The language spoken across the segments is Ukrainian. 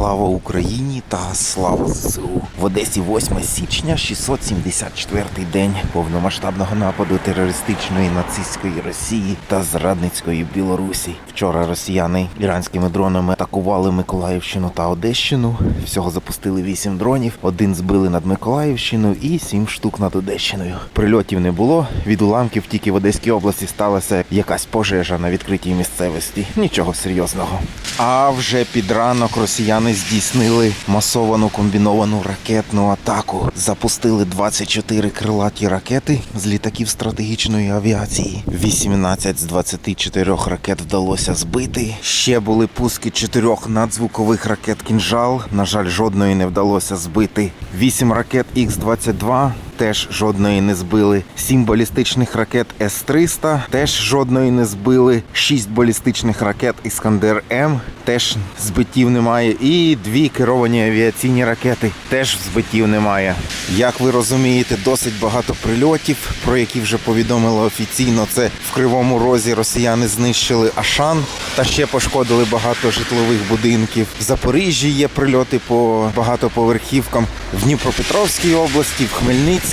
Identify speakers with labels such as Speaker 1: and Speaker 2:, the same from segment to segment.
Speaker 1: Слава Україні та слава ЗСУ. В Одесі 8 січня, 674-й день повномасштабного нападу терористичної нацистської Росії та зрадницької Білорусі. Вчора росіяни іранськими дронами атакували Миколаївщину та Одещину. Всього запустили 8 дронів, один збили над Миколаївщиною і 7 штук над Одещиною. Прильотів не було. Від уламків тільки в Одеській області сталася якась пожежа на відкритій місцевості. Нічого серйозного. А вже під ранок росіяни здійснили масовану комбіновану ракетну атаку. Запустили 24 крилаті ракети з літаків стратегічної авіації. 18 з 24 ракет вдалося збити. Ще були пуски чотирьох надзвукових ракет кінжал. На жаль, жодної не вдалося збити. 8 ракет Х-22 теж жодної не збили. 7 балістичних ракет С-300 теж жодної не збили. 6 балістичних ракет Іскандер М теж збиттів немає. І дві керовані авіаційні ракети теж збиттів немає. Як ви розумієте, досить багато прильотів, про які вже повідомили офіційно. Це в Кривому Розі росіяни знищили Ашан та ще пошкодили багато житлових будинків. В Запоріжжі є прильоти по багатоповерхівкам. В Дніпропетровській області, в Хмельницькій.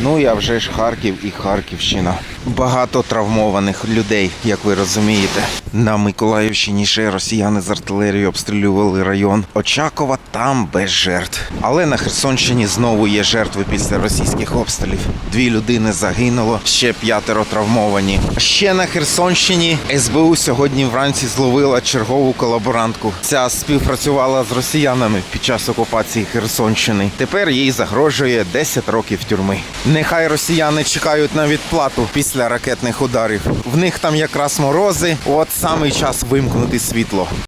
Speaker 1: Ну і а вже ж Харків і Харківщина. Багато травмованих людей, як ви розумієте. На Миколаївщині ще росіяни з артилерії обстрілювали район Очакова, там без жертв. Але на Херсонщині знову є жертви після російських обстрілів. Дві людини загинуло, ще п'ятеро травмовані. Ще на Херсонщині СБУ сьогодні вранці зловила чергову колаборантку. Ця співпрацювала з росіянами під час окупації Херсонщини. Тепер їй загрожує 10 років тюрми. Нехай росіяни чекають на відплату після ракетних ударів. В них там якраз морози. От самий час вимкнути світло.